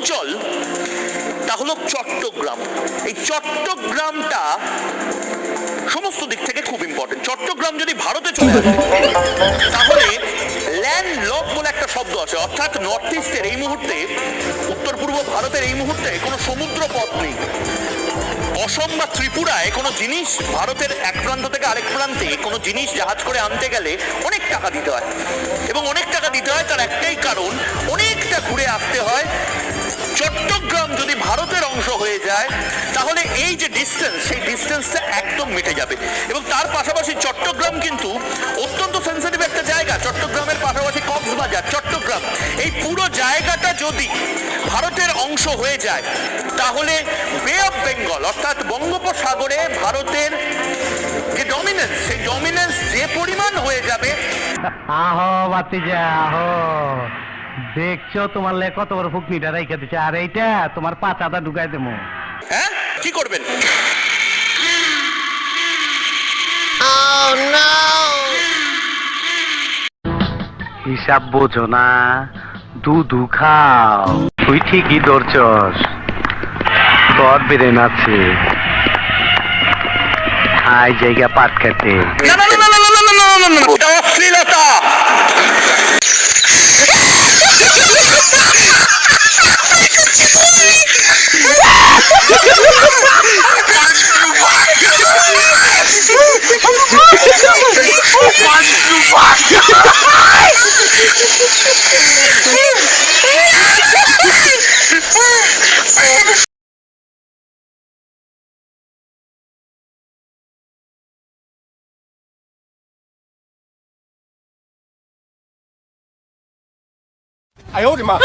অঞ্চল, তা হলো চট্টগ্রাম। এই চট্টগ্রামটা সমস্ত দিক থেকে খুব ইম্পর্টেন্ট চট্টগ্রাম যদি ভারতে চলে আসে, তাহলে ল্যান্ড লক বলে একটা শব্দ আছে। অর্থাৎ নর্থ ইস্টের এই মুহূর্তে, উত্তর পূর্ব ভারতের এই মুহূর্তে কোনো সমুদ্র পথ নেই। অসম বা ত্রিপুরায় কোনো জিনিস ভারতের এক প্রান্ত থেকে আরেক প্রান্তে কোনো জিনিস জাহাজ করে আনতে গেলে অনেক টাকা দিতে হয়। এবং অনেক টাকা দিতে হয় তার একটাই কারণ, অনেকটা ঘুরে আসতে হয় অংশ হয়ে যায়, তাহলে এই যে ডিস্টেন্স সেই ডিস্টেন্সটা একদম মিটে যাবে। এবং তার পাশাপাশি চট্টগ্রাম কিন্তু অত্যন্ত সেন্সিটিভ একটা জায়গা। চট্টগ্রামের পাশাপাশি কক্সবাজার, চট্টগ্রাম। এই পুরো জায়গাটা যদি ভারতের অংশ হয়ে যায়, তাহলে বে অফ বেঙ্গল অর্থাৎ বঙ্গোপসাগরে ভারতের যে ডমিনেন্স সেই ডমিনেন্স যে পরিমাণ হয়ে যাবে দেখছ তোমার লে কত বড় ফুকনিটা রেখে দিচ্ছে আর এইটা তোমার পাচাটা ঢুকাই দেবো হ্যাঁ কি করবেন হিসাব বোঝো না দুধু খাও তুই ঠিকই ধরছস তোর বেরেন আছে হাই জায়গা পাট খেতে না না না না না না না না না 哎呦我的妈！